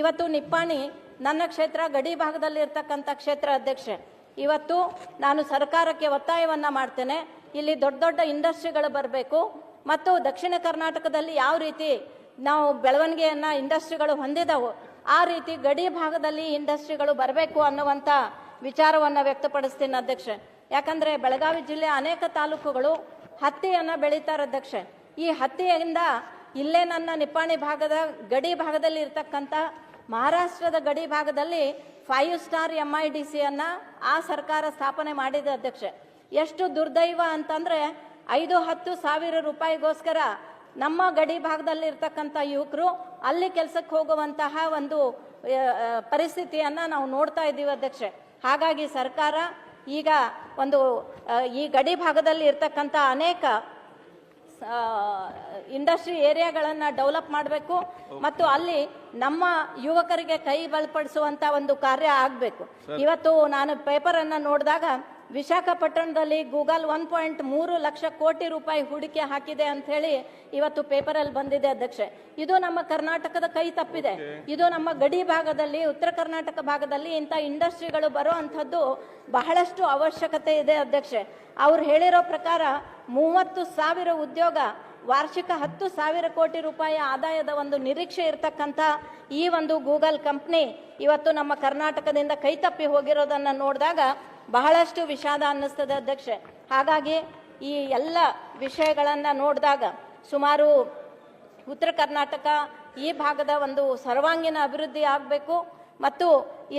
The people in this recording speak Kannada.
ಇವತ್ತು ನಿಪ್ಪಾಣಿ ನನ್ನ ಕ್ಷೇತ್ರ ಗಡಿ ಭಾಗದಲ್ಲಿ ಇರ್ತಕ್ಕಂಥ ಕ್ಷೇತ್ರ ಅಧ್ಯಕ್ಷೆ ಇವತ್ತು ನಾನು ಸರ್ಕಾರಕ್ಕೆ ಒತ್ತಾಯವನ್ನ ಮಾಡ್ತೇನೆ. ಇಲ್ಲಿ ದೊಡ್ಡ ದೊಡ್ಡ ಇಂಡಸ್ಟ್ರಿಗಳು ಬರಬೇಕು. ಮತ್ತು ದಕ್ಷಿಣ ಕರ್ನಾಟಕದಲ್ಲಿ ಯಾವ ರೀತಿ ನಾವು ಬೆಳವಣಿಗೆಯನ್ನ ಇಂಡಸ್ಟ್ರಿಗಳು ಹೊಂದಿದವು, ಆ ರೀತಿ ಗಡಿ ಭಾಗದಲ್ಲಿ ಇಂಡಸ್ಟ್ರಿಗಳು ಬರಬೇಕು ಅನ್ನುವಂಥ ವಿಚಾರವನ್ನ ವ್ಯಕ್ತಪಡಿಸ್ತೀನಿ ಅಧ್ಯಕ್ಷೆ ಯಾಕಂದ್ರೆ ಬೆಳಗಾವಿ ಜಿಲ್ಲೆ ಅನೇಕ ತಾಲೂಕುಗಳು ಹತ್ತಿಯನ್ನು ಬೆಳೀತಾರೆ ಅಧ್ಯಕ್ಷೆ ಈ ಹತ್ತಿಯಿಂದ ಇಲ್ಲೇ ನನ್ನ ನಿಪ್ಪಾಣಿ ಭಾಗದ ಗಡಿ ಭಾಗದಲ್ಲಿ ಇರ್ತಕ್ಕಂಥ ಮಹಾರಾಷ್ಟ್ರದ ಗಡಿ ಭಾಗದಲ್ಲಿ five star M I D ಸಿಯನ್ನು ಆ ಸರ್ಕಾರ ಸ್ಥಾಪನೆ ಮಾಡಿದ ಅಧ್ಯಕ್ಷೆ. ಎಷ್ಟು ದುರ್ದೈವ ಅಂತಂದ್ರೆ ಐದು ಹತ್ತು ಸಾವಿರ ರೂಪಾಯಿಗೋಸ್ಕರ ನಮ್ಮ ಗಡಿ ಭಾಗದಲ್ಲಿ ಇರ್ತಕ್ಕಂಥ ಯುವಕರು ಅಲ್ಲಿ ಕೆಲಸಕ್ಕೆ ಹೋಗುವಂತಹ ಒಂದು ಪರಿಸ್ಥಿತಿಯನ್ನ ನಾವು ನೋಡ್ತಾ ಇದ್ದೀವಿ ಅಧ್ಯಕ್ಷೆ. ಹಾಗಾಗಿ ಸರ್ಕಾರ ಈಗ ಒಂದು ಈ ಗಡಿ ಭಾಗದಲ್ಲಿ ಇರ್ತಕ್ಕಂಥ ಅನೇಕ ಇಂಡಸ್ಟ್ರಿ ಏರಿಯಾಗಳನ್ನು ಡೆವಲಪ್ ಮಾಡಬೇಕು ಮತ್ತು ಅಲ್ಲಿ ನಮ್ಮ ಯುವಕರಿಗೆ ಕೈ ಬಲಪಡಿಸುವಂತ ಒಂದು ಕಾರ್ಯ ಆಗಬೇಕು. ಇವತ್ತು ನಾನು ಪೇಪರ್ ಅನ್ನ ನೋಡಿದಾಗ ವಿಶಾಖಪಟ್ಟಣದಲ್ಲಿ ಗೂಗಲ್ ಒನ್ ಪಾಯಿಂಟ್ ಮೂರು ಲಕ್ಷ ಕೋಟಿ ರೂಪಾಯಿ ಹೂಡಿಕೆ ಹಾಕಿದೆ ಅಂತ ಹೇಳಿ ಇವತ್ತು ಪೇಪರ್ ಅಲ್ಲಿ ಬಂದಿದೆ ಅಧ್ಯಕ್ಷೆ. ಇದು ನಮ್ಮ ಕರ್ನಾಟಕದ ಕೈ ತಪ್ಪಿದೆ. ಇದು ನಮ್ಮ ಗಡಿ ಭಾಗದಲ್ಲಿ ಉತ್ತರ ಕರ್ನಾಟಕ ಭಾಗದಲ್ಲಿ ಇಂಥ ಇಂಡಸ್ಟ್ರಿಗಳು ಬರೋ ಅಂಥದ್ದು ಬಹಳಷ್ಟು ಅವಶ್ಯಕತೆ ಇದೆ ಅಧ್ಯಕ್ಷೆ. ಅವ್ರು ಹೇಳಿರೋ ಪ್ರಕಾರ ಮೂವತ್ತು ಸಾವಿರ ಉದ್ಯೋಗ ವಾರ್ಷಿಕ ಹತ್ತು ಸಾವಿರ ಕೋಟಿ ರೂಪಾಯಿ ಆದಾಯದ ಒಂದು ನಿರೀಕ್ಷೆ ಇರತಕ್ಕಂಥ ಈ ಒಂದು ಗೂಗಲ್ ಕಂಪ್ನಿ ಇವತ್ತು ನಮ್ಮ ಕರ್ನಾಟಕದಿಂದ ಕೈತಪ್ಪಿ ಹೋಗಿರೋದನ್ನ ನೋಡಿದಾಗ ಬಹಳಷ್ಟು ವಿಷಾದ ಅನ್ನಿಸ್ತದೆ ಅಧ್ಯಕ್ಷೆ ಹಾಗಾಗಿ ಈ ಎಲ್ಲ ವಿಷಯಗಳನ್ನು ನೋಡಿದಾಗ ಸುಮಾರು ಉತ್ತರ ಕರ್ನಾಟಕ ಈ ಭಾಗದ ಒಂದು ಸರ್ವಾಂಗೀಣ ಅಭಿವೃದ್ಧಿ ಆಗಬೇಕು ಮತ್ತು